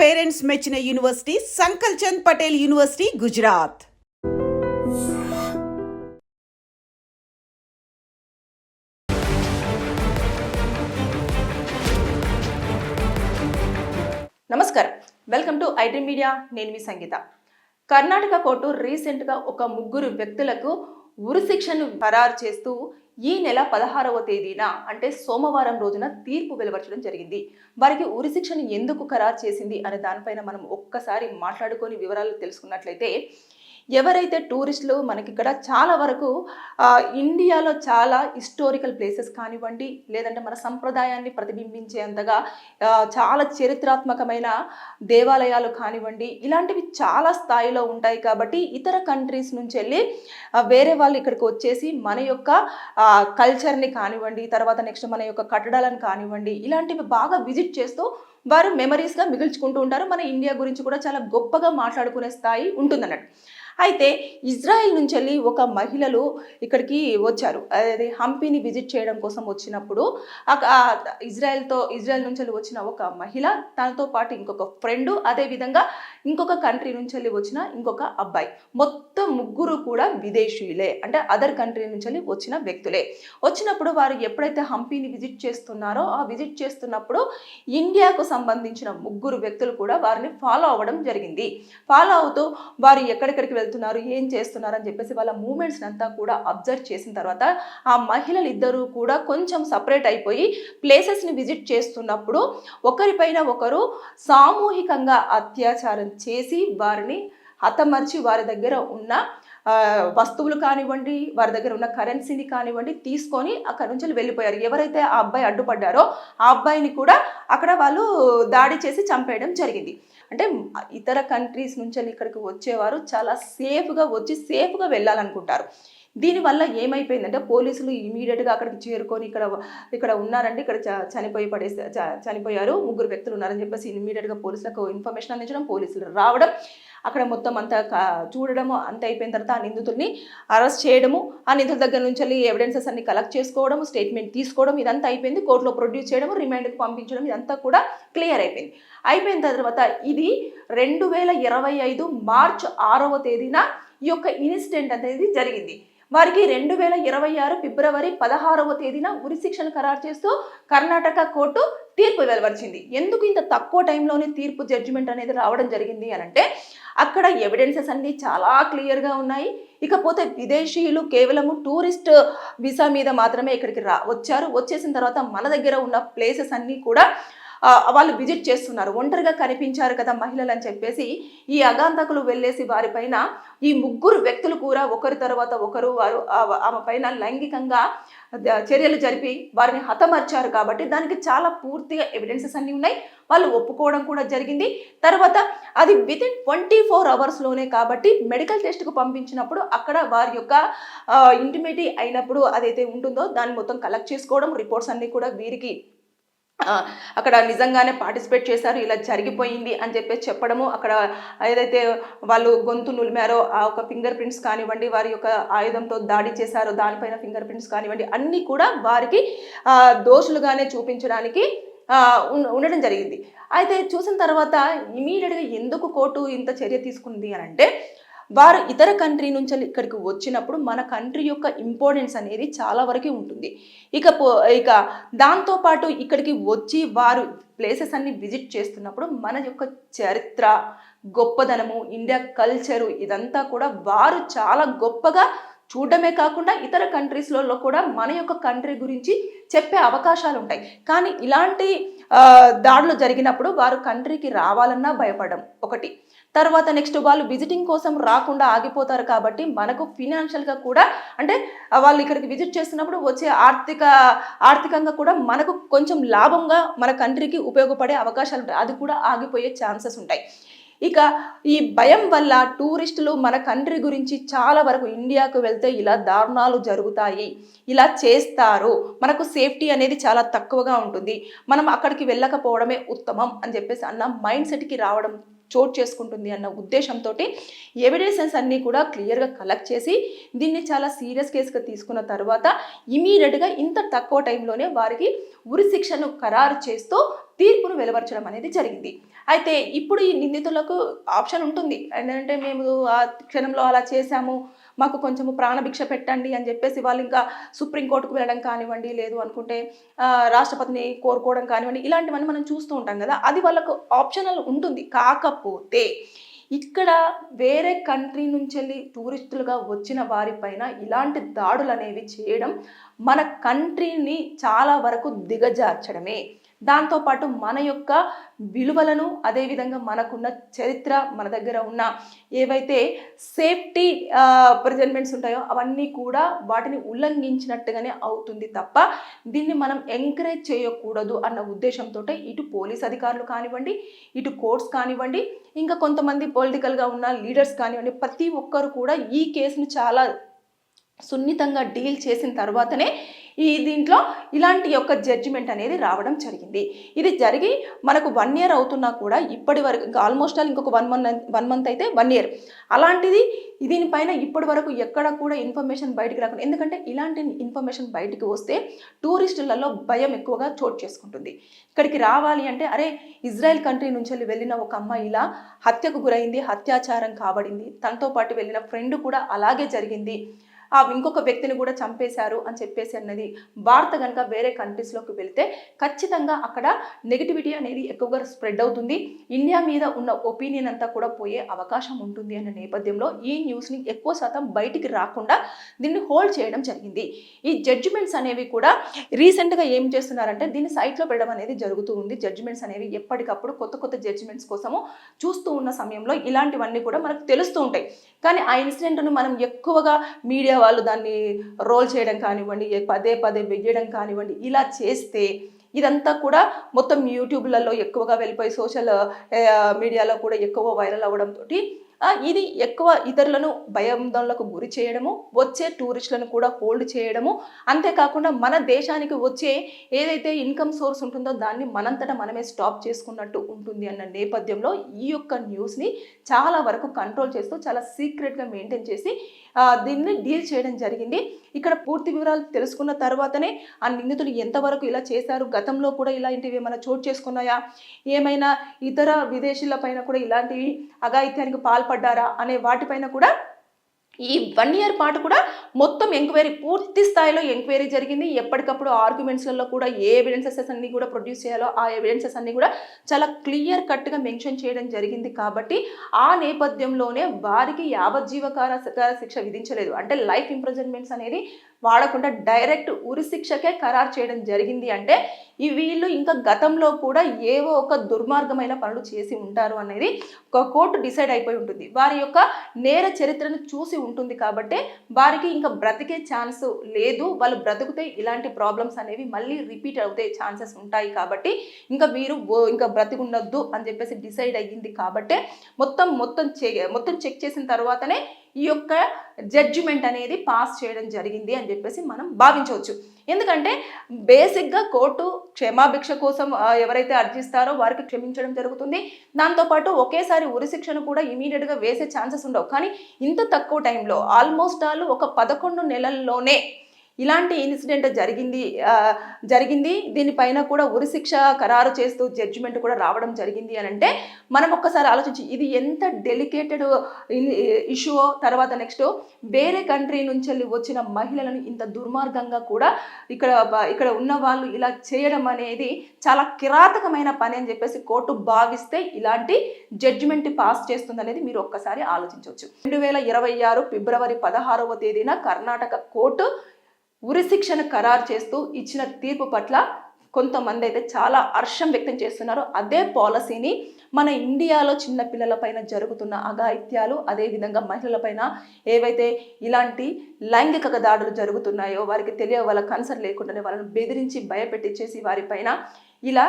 Parents మెచ్చిన university Sankalchand Patel university Gujarat. నమస్కారం. Welcome to IT media. నేను మీ సంగీత. కర్ణాటక కోర్టు రీసెంట్గా ఒక ముగ్గురు వ్యక్తులకు ఉరిశిక్షను ఖరారు చేస్తూ ఈ నెల పదహారవ తేదీన అంటే సోమవారం రోజున తీర్పు వెలువరచడం జరిగింది. వారికి ఉరిశిక్షను ఎందుకు ఖరారు చేసింది అనే దానిపైన మనం ఒక్కసారి మాట్లాడుకొని వివరాలు తెలుసుకున్నట్లయితే ఎవరైతే టూరిస్టులు మనకి ఇక్కడ చాలా వరకు ఇండియాలో చాలా హిస్టారికల్ ప్లేసెస్ కానివ్వండి లేదంటే మన సంప్రదాయాన్ని ప్రతిబింబించేంతగా చాలా చరిత్రాత్మకమైన దేవాలయాలు కానివ్వండి ఇలాంటివి చాలా స్థాయిలో ఉంటాయి కాబట్టి ఇతర కంట్రీస్ నుంచి వెళ్ళి వేరే వాళ్ళు ఇక్కడికి వచ్చేసి మన యొక్క కల్చర్ని కానివ్వండి తర్వాత నెక్స్ట్ మన యొక్క కట్టడాలను కానివ్వండి ఇలాంటివి బాగా విజిట్ చేస్తూ వారు మెమరీస్గా మిగిల్చుకుంటూ ఉంటారు. మన ఇండియా గురించి కూడా చాలా గొప్పగా మాట్లాడుకునే స్థాయి ఉంటుందన్నట్టు. అయితే ఇజ్రాయెల్ నుంచి వెళ్ళి ఒక మహిళలు ఇక్కడికి వచ్చారు. అదే హంపీని విజిట్ చేయడం కోసం వచ్చినప్పుడు ఇజ్రాయెల్తో ఇజ్రాయెల్ నుంచి వెళ్ళి వచ్చిన ఒక మహిళ తనతో పాటు ఇంకొక ఫ్రెండ్ అదేవిధంగా ఇంకొక కంట్రీ నుంచి వెళ్ళి వచ్చిన ఇంకొక అబ్బాయి. మొత్తం ముగ్గురు కూడా విదేశీయులే అంటే అదర్ కంట్రీ నుంచి వెళ్ళి వచ్చిన వ్యక్తులే. వచ్చినప్పుడు వారు ఎప్పుడైతే హంపీని విజిట్ చేస్తున్నారో ఆ విజిట్ చేస్తున్నప్పుడు ఇండియాకు సంబంధించిన ముగ్గురు వ్యక్తులు కూడా వారిని ఫాలో అవ్వడం జరిగింది. ఫాలో అవుతూ వారు ఎక్కడెక్కడికి వెళ్తున్నారు ఏం చేస్తున్నారు అని చెప్పేసి వాళ్ళ మూమెంట్స్ అంతా కూడా అబ్జర్వ్ చేసిన తర్వాత ఆ మహిళలు ఇద్దరు కూడా కొంచెం సపరేట్ అయిపోయి ప్లేసెస్ని విజిట్ చేస్తున్నప్పుడు ఒకరిపైన ఒకరు సామూహికంగా అత్యాచారం చేసి వారిని హతమర్చి వారి దగ్గర ఉన్న వస్తువులు కానివ్వండి వారి దగ్గర ఉన్న కరెన్సీని కానివ్వండి తీసుకొని అక్కడ నుంచి వెళ్ళిపోయారు. ఎవరైతే ఆ అబ్బాయి అడ్డుపడ్డారో ఆ అబ్బాయిని కూడా అక్కడ వాళ్ళు దాడి చేసి చంపేయడం జరిగింది. అంటే ఇతర కంట్రీస్ నుంచి వెళ్ళి ఇక్కడికి వచ్చేవారు చాలా సేఫ్గా వచ్చి సేఫ్గా వెళ్ళాలనుకుంటారు. దీనివల్ల ఏమైపోయిందంటే పోలీసులు ఇమీడియట్గా అక్కడికి చేరుకొని ఇక్కడ ఇక్కడ ఉన్నారండి ఇక్కడ చ- చనిపోయి పడేసి చ- చనిపోయారు. ముగ్గురు వ్యక్తులు ఉన్నారని చెప్పేసి ఇమీడియట్గా పోలీసులకు ఇన్ఫర్మేషన్ అందించడం పోలీసులు రావడం అక్కడ మొత్తం అంతా చూడడము అంత అయిపోయిన తర్వాత ఆ నిందితుల్ని అరెస్ట్ చేయడము ఆ నిందితుల దగ్గర నుంచి వెళ్ళి ఎవిడెన్సెస్ అన్ని కలెక్ట్ చేసుకోవడం స్టేట్మెంట్ తీసుకోవడం ఇదంతా అయిపోయింది. కోర్టులో ప్రొడ్యూస్ చేయడం రిమైండ్కి పంపించడం ఇదంతా కూడా క్లియర్ అయిపోయింది. అయిపోయిన తర్వాత ఇది రెండు వేల ఇరవై ఐదు మార్చ్ ఆరవ తేదీన ఈ యొక్క ఇన్సిడెంట్ అనేది జరిగింది. వారికి రెండు వేల ఇరవై ఆరు ఫిబ్రవరి పదహారవ తేదీన ఉరిశిక్షను ఖరారు చేస్తూ కర్ణాటక కోర్టు తీర్పు వెలువరిచింది. ఎందుకు ఇంత తక్కువ టైంలోనే తీర్పు జడ్జిమెంట్ అనేది రావడం జరిగింది అని అంటే అక్కడ ఎవిడెన్సెస్ అన్ని చాలా క్లియర్గా ఉన్నాయి. ఇకపోతే విదేశీయులు కేవలము టూరిస్ట్ వీసా మీద మాత్రమే ఇక్కడికి రా వచ్చారు. వచ్చేసిన తర్వాత మన దగ్గర ఉన్న ప్లేసెస్ అన్నీ కూడా వాళ్ళు విజిట్ చేస్తున్నారు. ఒంటరిగా కనిపించారు కదా మహిళలు అని చెప్పేసి ఈ అగాంతకులు వెళ్ళేసి వారిపైన ఈ ముగ్గురు వ్యక్తులు కూడా ఒకరి తర్వాత ఒకరు వారు ఆమె పైన లైంగికంగా చర్యలు జరిపి వారిని హతమర్చారు కాబట్టి దానికి చాలా పూర్తిగా ఎవిడెన్సెస్ అన్నీ ఉన్నాయి. వాళ్ళు ఒప్పుకోవడం కూడా జరిగింది. తర్వాత అది విత్ ఇన్ ట్వంటీ ఫోర్ అవర్స్లోనే కాబట్టి మెడికల్ టెస్ట్కు పంపించినప్పుడు అక్కడ వారి యొక్క ఇంటిమేటీ అయినప్పుడు అదైతే ఉంటుందో దాన్ని మొత్తం కలెక్ట్ చేసుకోవడం రిపోర్ట్స్ అన్నీ కూడా వీరికి అక్కడ నిజంగానే పార్టిసిపేట్ చేశారు ఇలా జరిగిపోయింది అని చెప్పేసి చెప్పడము అక్కడ ఏదైతే వాళ్ళు గొంతు నులిమారో ఆ ఒక ఫింగర్ ప్రింట్స్ కానివ్వండి వారి యొక్క ఆయుధంతో దాడి చేశారో దానిపైన ఫింగర్ ప్రింట్స్ కానివ్వండి అన్నీ కూడా వారికి దోషులుగానే చూపించడానికి ఉండడం జరిగింది. అయితే చూసిన తర్వాత ఇమీడియట్గా ఎందుకు కోర్టు ఇంత చర్య తీసుకుంది అని అంటే వారు ఇతర కంట్రీ నుంచి వెళ్ళి ఇక్కడికి వచ్చినప్పుడు మన కంట్రీ యొక్క ఇంపార్టెన్స్ అనేది చాలా వరకు ఉంటుంది. ఇక పో ఇక దాంతోపాటు ఇక్కడికి వచ్చి వారు ప్లేసెస్ అన్ని విజిట్ చేస్తున్నప్పుడు మన యొక్క చరిత్ర గొప్పదనము ఇండియా కల్చరు ఇదంతా కూడా వారు చాలా గొప్పగా చూడడమే కాకుండా ఇతర కంట్రీస్లలో కూడా మన యొక్క కంట్రీ గురించి చెప్పే అవకాశాలు ఉంటాయి. కానీ ఇలాంటి దాడులు జరిగినప్పుడు వారు కంట్రీకి రావాలన్నా భయపడడం ఒకటి. తర్వాత నెక్స్ట్ వాళ్ళు విజిటింగ్ కోసం రాకుండా ఆగిపోతారు కాబట్టి మనకు ఫినాన్షియల్గా కూడా అంటే వాళ్ళు ఇక్కడికి విజిట్ చేస్తున్నప్పుడు వచ్చే ఆర్థిక ఆర్థికంగా కూడా మనకు కొంచెం లాభంగా మన కంట్రీకి ఉపయోగపడే అవకాశాలు ఉంటాయి. అది కూడా ఆగిపోయే ఛాన్సెస్ ఉంటాయి. ఇక ఈ భయం వల్ల టూరిస్టులు మన కంట్రీ గురించి చాలా వరకు ఇండియాకు వెళ్తే ఇలా దారుణాలు జరుగుతాయి. ఇలా చేస్తారు. మనకు సేఫ్టీ అనేది చాలా తక్కువగా ఉంటుంది. మనం అక్కడికి వెళ్ళకపోవడమే ఉత్తమం అని చెప్పేసి అన్న మైండ్ సెట్కి రావడం చోటు చేసుకుంటుంది అన్న ఉద్దేశంతో ఎవిడెన్సెస్ అన్నీ కూడా క్లియర్గా కలెక్ట్ చేసి దీన్ని చాలా సీరియస్ కేసుగా తీసుకున్న తర్వాత ఇమీడియట్గా ఇంత తక్కువ టైంలోనే వారికి ఉరి శిక్షను ఖరారు చేస్తూ తీర్పును వెలువరచడం అనేది జరిగింది. అయితే ఇప్పుడు ఈ నిందితులకు ఆప్షన్ ఉంటుంది. ఏంటంటే మేము ఆ క్షణంలో అలా చేశాము. మాకు కొంచెము ప్రాణభిక్ష పెట్టండి అని చెప్పేసి వాళ్ళు ఇంకా సుప్రీంకోర్టుకు వెళ్ళడం కానివ్వండి లేదు అనుకుంటే రాష్ట్రపతిని కోరుకోవడం కానివ్వండి ఇలాంటివన్నీ మనం చూస్తూ ఉంటాం కదా. అది వాళ్ళకు ఆప్షనల్ ఉంటుంది. కాకపోతే ఇక్కడ వేరే కంట్రీ నుంచి వెళ్ళి టూరిస్టులుగా వచ్చిన వారిపైన ఇలాంటి దాడులు అనేవి చేయడం మన కంట్రీని చాలా వరకు దిగజార్చడమే. దాంతోపాటు మన యొక్క విలువలను అదేవిధంగా మనకున్న చరిత్ర మన దగ్గర ఉన్న ఏవైతే సేఫ్టీ ప్రజెంట్మెంట్స్ ఉంటాయో అవన్నీ కూడా వాటిని ఉల్లంఘించినట్టుగానే అవుతుంది తప్ప దీన్ని మనం ఎంకరేజ్ చేయకూడదు అన్న ఉద్దేశంతో ఇటు పోలీస్ అధికారులు కానివ్వండి ఇటు కోర్ట్స్ కానివ్వండి ఇంకా కొంతమంది పొలిటికల్గా ఉన్న లీడర్స్ కానివ్వండి ప్రతి ఒక్కరు కూడా ఈ కేసును చాలా సున్నితంగా డీల్ చేసిన తర్వాతనే ఈ దీంట్లో ఇలాంటి యొక్క జడ్జిమెంట్ అనేది రావడం జరిగింది. ఇది జరిగి మనకు వన్ ఇయర్ అవుతున్నా కూడా ఇప్పటి వరకు ఇంకా ఆల్మోస్ట్ ఆల్ ఇంకొక వన్ మంత్ వన్ మంత్ అయితే వన్ ఇయర్ అలాంటిది దీనిపైన ఇప్పటి వరకు ఎక్కడ కూడా ఇన్ఫర్మేషన్ బయటకు రాకుండా ఎందుకంటే ఇలాంటి ఇన్ఫర్మేషన్ బయటికి వస్తే టూరిస్టులలో భయం ఎక్కువగా చోటు చేసుకుంటుంది. ఇక్కడికి రావాలి అంటే అరే ఇజ్రాయెల్ కంట్రీ నుంచి వెళ్ళి వెళ్ళిన ఒక అమ్మాయి ఇలా హత్యకు గురైంది అత్యాచారం కాబడింది. తనతో పాటు వెళ్ళిన ఫ్రెండ్ కూడా అలాగే జరిగింది. ఆ ఇంకొక వ్యక్తిని కూడా చంపేశారు అని చెప్పేసి అన్నది వార్త కనుక వేరే కంట్రీస్లోకి వెళితే ఖచ్చితంగా అక్కడ నెగిటివిటీ అనేది ఎక్కువగా స్ప్రెడ్ అవుతుంది. ఇండియా మీద ఉన్న ఒపీనియన్ అంతా కూడా పోయే అవకాశం ఉంటుంది అనే నేపథ్యంలో ఈ న్యూస్ని ఎక్కువ శాతం బయటికి రాకుండా దీన్ని హోల్డ్ చేయడం జరిగింది. ఈ జడ్జిమెంట్స్ అనేవి కూడా రీసెంట్గా ఏం చేస్తున్నారంటే దీన్ని సైట్లో పెట్టడం అనేది జరుగుతూ ఉంది. జడ్జిమెంట్స్ అనేవి ఎప్పటికప్పుడు కొత్త కొత్త జడ్జిమెంట్స్ కోసము చూస్తూ ఉన్న సమయంలో ఇలాంటివన్నీ కూడా మనకు తెలుస్తూ ఉంటాయి. కానీ ఆ ఇన్సిడెంట్ను మనం ఎక్కువగా మీడియా వాళ్ళు దాన్ని రోల్ చేయడం కానివ్వండి పదే పదే వెయ్యడం కానివ్వండి ఇలా చేస్తే ఇదంతా కూడా మొత్తం యూట్యూబ్లలో ఎక్కువగా వెళ్ళిపోయి సోషల్ మీడియాలో కూడా ఎక్కువ వైరల్ అవ్వడంతో ఇది ఎక్కువ ఇతరులను భయాందోళనకు గురి చేయడము వచ్చే టూరిస్టులను కూడా హోల్డ్ చేయడము. అంతేకాకుండా మన దేశానికి వచ్చే ఏదైతే ఇన్కమ్ సోర్స్ ఉంటుందో దాన్ని మనంతటా మనమే స్టాప్ చేసుకున్నట్టు ఉంటుంది అన్న నేపథ్యంలో ఈ యొక్క న్యూస్ని చాలా వరకు కంట్రోల్ చేస్తూ చాలా సీక్రెట్గా మెయింటైన్ చేసి దీన్ని డీల్ చేయడం జరిగింది. ఇక్కడ పూర్తి వివరాలు తెలుసుకున్న తర్వాతనే ఆ నిందితులు ఎంతవరకు ఇలా చేశారు గతంలో కూడా ఇలాంటివి ఏమైనా చోటు చేసుకున్నాయా? ఏమైనా ఇతర విదేశీల పైన కూడా ఇలాంటివి అఘాయిత్యానికి పడ్డారా అనే వాటిపైన కూడా ఈ వన్ ఇయర్ పాటు కూడా మొత్తం ఎంక్వైరీ పూర్తి స్థాయిలో ఎంక్వైరీ జరిగింది. ఎప్పటికప్పుడు ఆర్గ్యుమెంట్స్లలో కూడా ఏ ఎవిడెన్సెస్ అన్ని కూడా ప్రొడ్యూస్ చేయాలో ఆ ఎవిడెన్సెస్ అన్ని కూడా చాలా క్లియర్ కట్గా మెన్షన్ చేయడం జరిగింది కాబట్టి ఆ నేపథ్యంలోనే వారికి యావజ్జీవకార శిక్ష విధించలేదు. అంటే లైఫ్ ఇంప్రజన్మెంట్స్ అనేది వాడకుండా డైరెక్ట్ ఉరిశిక్షకే ఖరారు చేయడం జరిగింది అంటే ఈ వీళ్ళు ఇంకా గతంలో కూడా ఏవో ఒక దుర్మార్గమైన పనులు చేసి ఉంటారు అనేది ఒక కోర్టు డిసైడ్ అయిపోయి ఉంటుంది. వారి యొక్క నేర చరిత్రను చూసి ఉంటుంది కాబట్టి వారికి ఇంకా బ్రతికే ఛాన్స్ లేదు. వాళ్ళు బ్రతికితే ఇలాంటి ప్రాబ్లమ్స్ అనేవి మళ్ళీ రిపీట్ అవుతే ఛాన్సెస్ ఉంటాయి కాబట్టి ఇంకా వీరు ఇంకా బ్రతికుండొద్దు అని చెప్పేసి డిసైడ్ అయ్యింది కాబట్టి మొత్తం మొత్తం చె మొత్తం చెక్ చేసిన తర్వాతనే ఈ యొక్క జడ్జిమెంట్ అనేది పాస్ చేయడం జరిగింది అని చెప్పేసి మనం భావించవచ్చు. ఎందుకంటే బేసిక్గా కోర్టు క్షమాభిక్ష కోసం ఎవరైతే అర్జిస్తారో వారికి క్షమించడం జరుగుతుంది. దాంతోపాటు ఒకేసారి ఉరిశిక్షను కూడా ఇమీడియట్గా వేసే ఛాన్సెస్ ఉండవు. కానీ ఇంత తక్కువ టైంలో ఆల్మోస్ట్ ఆల్ ఒక పదకొండు నెలల్లోనే ఇలాంటి ఇన్సిడెంట్ జరిగింది జరిగింది. దీనిపైన కూడా ఉరిశిక్ష ఖరారు చేస్తూ జడ్జిమెంట్ కూడా రావడం జరిగింది అని అంటే మనం ఒక్కసారి ఆలోచించి ఇది ఎంత డెలికేటెడ్ ఇష్యూ తర్వాత నెక్స్ట్ వేరే కంట్రీ నుంచి వెళ్ళి వచ్చిన మహిళలను ఇంత దుర్మార్గంగా కూడా ఇక్కడ ఇక్కడ ఉన్న వాళ్ళు ఇలా చేయడం అనేది చాలా కిరాతకమైన పని అని చెప్పేసి కోర్టు భావిస్తే ఇలాంటి జడ్జిమెంట్ పాస్ చేస్తుందనేది మీరు ఒక్కసారి ఆలోచించవచ్చు. రెండు వేల ఇరవై ఆరు ఫిబ్రవరి పదహారవ తేదీన కర్ణాటక కోర్టు ఉరిశిక్షను ఖరారు చేస్తూ ఇచ్చిన తీర్పు పట్ల కొంతమంది అయితే చాలా హర్షం వ్యక్తం చేస్తున్నారు. అదే పాలసీని మన ఇండియాలో చిన్న పిల్లలపైన జరుగుతున్న అఘాయిత్యాలు అదేవిధంగా మహిళలపైన ఏవైతే ఇలాంటి లైంగిక దాడులు జరుగుతున్నాయో వారికి తెలియ వాళ్ళ కన్సర్న్ లేకుండానే వాళ్ళని బెదిరించి భయపెట్టించేసి వారిపైన ఇలా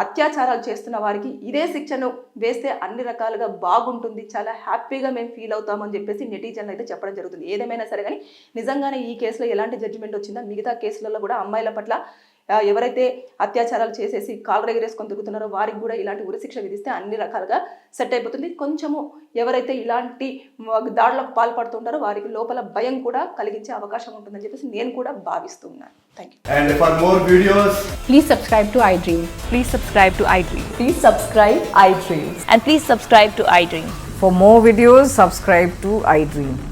అత్యాచారాలు చేస్తున్న వారికి ఇదే శిక్షను వేస్తే అన్ని రకాలుగా బాగుంటుంది. చాలా హ్యాపీగా మేము ఫీల్ అవుతామని చెప్పేసి నెటిజన్లు అయితే చెప్పడం జరుగుతుంది. ఏదేమైనా సరే కానీ నిజంగానే ఈ కేసులో ఎలాంటి జడ్జిమెంట్ వచ్చిందా? మిగతా కేసులలో కూడా అమ్మాయిల పట్ల ఎవరైతే అత్యాచారాలు చేసేసి కాలు ఎగిరేసుకొని తిరుగుతున్నారో వారికి కూడా ఇలాంటి ఉరిశిక్ష విధిస్తే అన్ని రకాలుగా సెట్ అయిపోతుంది. కొంచెము ఎవరైతే ఇలాంటి దాడులకు పాల్పడుతుంటారో వారికి లోపల భయం కూడా కలిగించే అవకాశం ఉంటుందని చెప్పేసి నేను కూడా భావిస్తున్నాను. For videos subscribe to I iDream.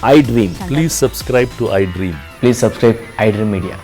to iDream. Please subscribe to iDream. Please subscribe iDream Media.